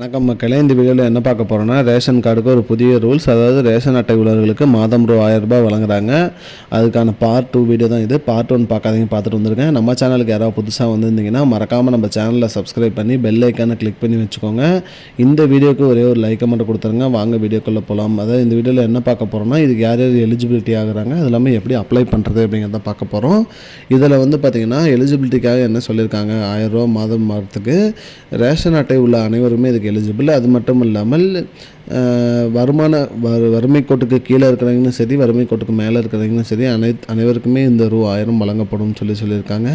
வணக்கம். மக்களே இந்த வீடியோவில் என்ன பார்க்க போகிறோன்னா ரேஷன் கார்டுக்கு ஒரு புதிய ரூல்ஸ் அதாவது ரேஷன் அட்டை உள்ளவர்களுக்கு மாதம் ரூ ஆயிரம் ரூபாய் வழங்குறாங்க. அதுக்கான பார்ட் டூ வீடியோ தான் இது. பார்ட் ஒன் பார்க்காதீங்க பார்த்துட்டு வந்திருக்கேன் நம்ம சேனலுக்கு யாராவது புதுசாக வந்திருந்தீங்கன்னா மறக்காமல் நம்ம சேனலில் சப்ஸ்கிரைப் பண்ணி பெல் ஐக்கானை கிளிக் பண்ணி வச்சுக்கோங்க. இந்த வீடியோக்கு ஒரே ஒரு லைக்கை மட்டும் கொடுத்துருங்க. வாங்க வீடியோக்குள்ளே போகலாம் அதாவது இந்த வீடியோவில் என்ன பார்க்க போகிறோம்னா இதுக்கு யார் யார் எலிஜிபிலிட்டி ஆகுறாங்க அது இல்லாமல் எப்படி அப்ளை பண்ணுறது அப்படிங்கிறத பார்க்க போகிறோம் இதில் வந்து பார்த்திங்கன்னா எலிஜிபிலிட்டிக்காக என்ன சொல்லியிருக்காங்க? ஆயிரம் ரூபா மாதம் மாதத்துக்கு. ரேஷன் அட்டை உள்ள அனைவருமே இதுக்கு எலிஜிபிள் அது மட்டும் இல்லாமல் வருமான வறு வறுமை கோட்டுக்கு கீழே இருக்கிறவங்களும் சரி வறுமை கோட்டுக்கு மேலே இருக்கிறவங்களும் சரி அனை அனைவருக்குமே இந்த ரூ ஆயிரம் வழங்கப்படும் சொல்லி சொல்லியிருக்காங்க.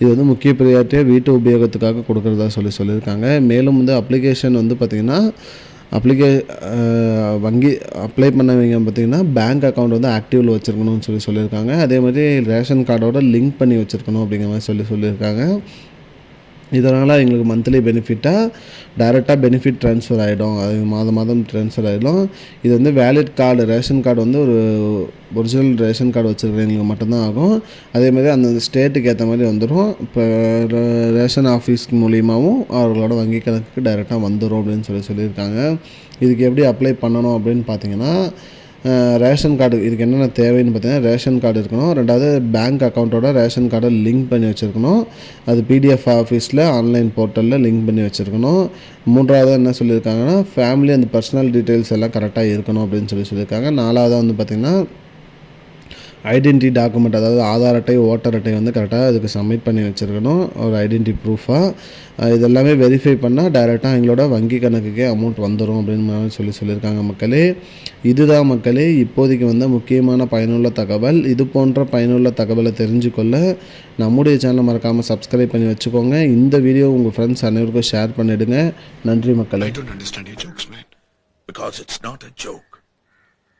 இது வந்து முக்கிய பிரியாரிட்டியாக வீட்டு உபயோகத்துக்காக கொடுக்குறதா சொல்லி சொல்லியிருக்காங்க. மேலும் வந்து அப்ளிகேஷன் வந்து பார்த்திங்கன்னா அப்ளிகே வங்கி அப்ளை பண்ணவங்க பார்த்தீங்கன்னா பேங்க் அக்கௌண்ட் வந்து ஆக்டிவில் வச்சுருக்கணும்னு சொல்லி சொல்லியிருக்காங்க. அதே மாதிரி ரேஷன் கார்டோட லிங்க் பண்ணி வச்சுருக்கணும் அப்படிங்கிற மாதிரி சொல்லி சொல்லியிருக்காங்க. இதனால் எங்களுக்கு மந்த்லி பெனிஃபிட்டாக டைரெக்டாக பெனிஃபிட் ட்ரான்ஸ்ஃபர் ஆகிடும் அது மாதம் மாதம் ட்ரான்ஸ்ஃபர் ஆகிடும் இது வந்து வேலிட் கார்டு ரேஷன் கார்டு வந்து ஒரு ஒரிஜினல் ரேஷன் கார்டு வச்சுருக்கிறவங்களுக்கு மட்டும்தான் ஆகும். அதே மாதிரி அந்தந்த ஸ்டேட்டுக்கு ஏற்ற மாதிரி வந்துடும் இப்போ ரே- ரேஷன் ஆஃபீஸ் மூலியமாகவும் அவர்களோட வங்கி கணக்குக்கு டைரெக்டாக வந்துடும் அப்படின்னு சொல்லி சொல்லியிருக்காங்க. இதுக்கு எப்படி அப்ளை பண்ணணும் அப்படின்னு பார்த்தீங்கன்னா ரேஷன் கார்டு இதுக்கு என்னென்ன தேவைன்னு பார்த்தீங்கன்னா ரேஷன் கார்டு இருக்கணும். ரெண்டாவது பேங்க் அக்கௌண்ட்டோட ரேஷன் கார்டை லிங்க் பண்ணி வச்சுருக்கணும். அது பிடிஎஃப் ஆஃபீஸில் ஆன்லைன் போர்ட்டலில் லிங்க் பண்ணி வச்சுருக்கணும். மூன்றாவது என்ன சொல்லியிருக்காங்கன்னா ஃபேமிலி அந்த பர்சனல் டீட்டெயில்ஸ் எல்லாம் கரெக்டாக இருக்கணும் அப்படின்னு சொல்லி சொல்லியிருக்காங்க. நாலாவது வந்து பார்த்திங்கன்னா ஐடென்டிட்டி டாக்குமெண்ட் அதாவது ஆதார் அட்டை ஓட்டர் அட்டை வந்து கரெக்டாக அதுக்கு சப்மிட் பண்ணி வச்சுருக்கணும். ஒரு ஐடென்டி ப்ரூஃபாக இதெல்லாமே வெரிஃபை பண்ணால் டைரெக்டாக எங்களோட வங்கி கணக்குக்கே அமௌண்ட் வந்துடும் அப்படின்னு சொல்லி சொல்லியிருக்காங்க மக்களே. இதுதான் மக்களே இப்போதைக்கு வந்த முக்கியமான பயனுள்ள தகவல். இது போன்ற பயனுள்ள தகவலை தெரிஞ்சுக்கொள்ள நம்முடைய சேனலை மறக்காமல் சப்ஸ்கிரைப் பண்ணி வச்சுக்கோங்க. இந்த வீடியோ உங்கள் ஃப்ரெண்ட்ஸ் அனைவருக்கும் ஷேர் பண்ணிவிடுங்க நன்றி மக்களே. I don't understand your jokes, man. Because it's not a joke.